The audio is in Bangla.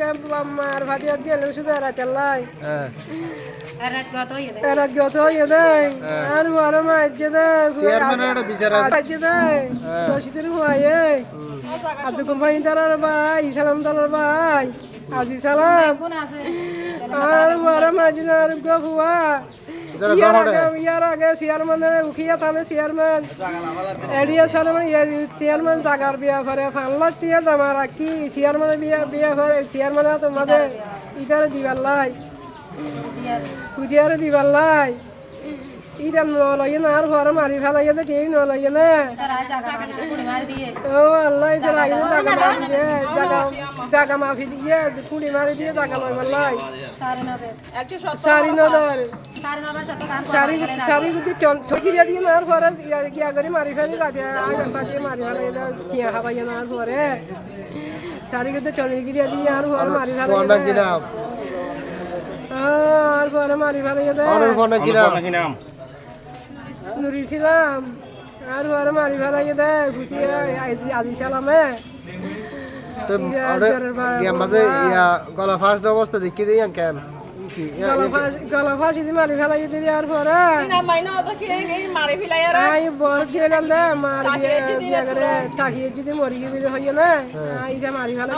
একটা হন গরম আসছিলাম মার ভাটিয়া দিয়ে শুধু রাতে লাই হ্যাঁ এরা যত হয়ে দেয়। আর বড় মাঝে দেয় মাঝে দেয় হ্যাঁ। রশিদের হুয়ায়ে আব্দুল কোম্পানি তালার ভাই সালাম তালার ভাই আজি সালাম আর বড় মাঝে আর হুয়া ইতারা ইয়ার আগে ইয়ার আগে চেয়ারম্যানের উখিয়া থানে চেয়ারম্যান এডিয়া চেয়ারম্যান চেয়ারম্যান জাগার বিয়া করে ফানলার টিয়া দামা রাখি চেয়ারম্যানে বিয়া বিয়া করে চেয়ারম্যানে তোমাদের ইটারে দিবার লাই। দিবার লাই। ইটা নলয়ে না আর ঘরে মারি ফেলাইয়ে দে কেই নলয়ে না ও আল্লাহ এটা লাগে জাগা মাফি দিয়ে জাগা জাগা মাফি দিয়ে কুড়ি মারি দিয়ে জাগা লইবার লাই সারি নদর সারি সারি যদি ঠকি দিয়ে দিয়ে আর ঘরে গিয়া করে মারি ফেলি রাতে আগাম পাশে মারি ফেলে এটা কিয়া খাবাই না আর ঘরে সারি কিন্তু চলে গিয়ে দিয়ে আর ঘরে মারি ফেলে ফোনটা কি নাম আর ঘরে মারি ফেলে হনের ফোনটা কি নাম নুরি ছিলাম আর ঘরে মারি ফেলে দেয় খুশিয়ে আজি সালামে তো আরে গিয়া মাঝে ইয়া গলা ফার্স্ট অবস্থা দেখি দিই কেন কি ইয়া- গলা ইয়া- ফাঁসি ফাঁসি দিয়ে মারি ফেলাই দিয়ে আর পরে আই বল খেলাম দে মার দিয়ে দিয়ে টাকিয়ে যদি মরি গিয়ে হইয়ে না আই যা মারি ফেলাই